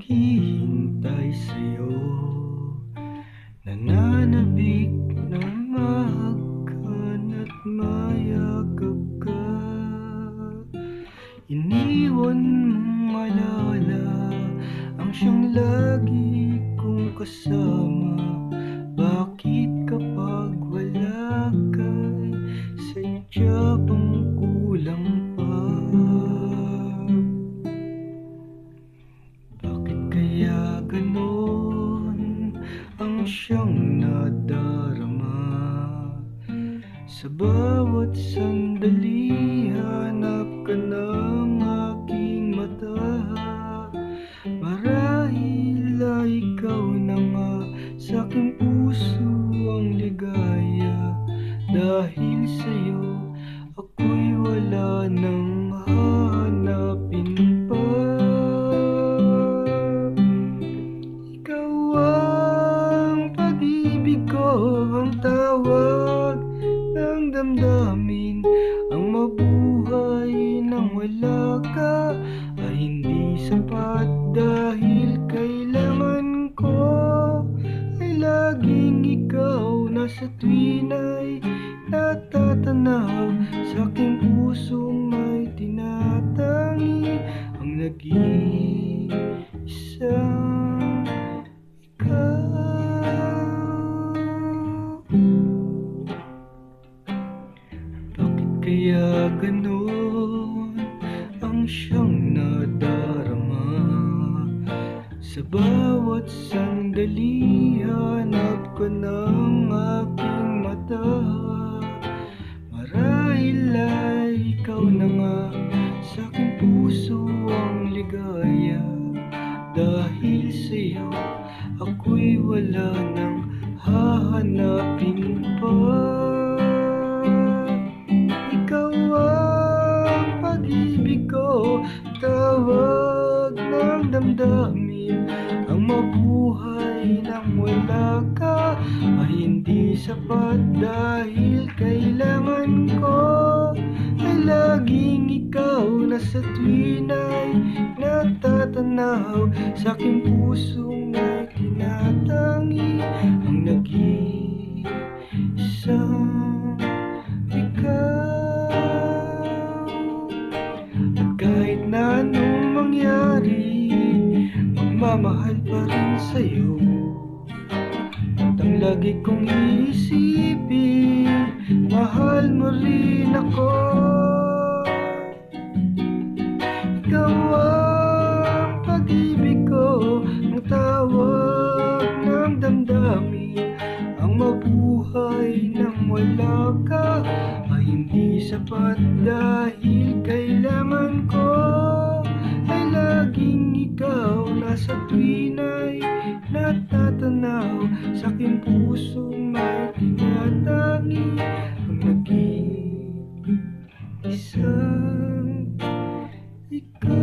naghihintay sa'yo. Nananabik na mahakan at mayakap ka. Iniwan mong malala ang siyang lagi kong kasama. Ganon Ang siyang nadarama. Sa bawat sandali Hanap ka ng aking mata. Marahil ay ikaw na nga Sa aking puso ang ligaya. Dahil sa'yo ako'y wala nang damdamin Ang mabuhay nang wala ka Ay hindi sapat dahil kailangan ko Ay laging ikaw na sa tuwin ay natatanaw. Sa aking pusong may tinatangi Ang nag-iisang ganon ang siyang nadarama. Sa bawat sandali hanap ko ng aking mata. Marahil ay ikaw na nga sa aking puso ang ligaya. Dahil sa'yo ako'y wala nang hahanapin pa Tawag ng damdamin Ang mabuhay nang wala ka Ay hindi sapat dahil kailangan ko. Ay laging ikaw na sa tuwin ay Natatanaw sa aking pusong may tinatangi Ang nag-iisang ikaw. At Magmamahal pa rin sa'yo. At lagi kong iisipin Mahal mo rin ako. Ikaw ang pag-ibig ko Ang tawag ng damdamin. Ang mabuhay nang wala ka Ay hindi sapat dahil sa tuwinay natatanaw. Sa aking puso may tinatangi ang nag-iisang ikaw.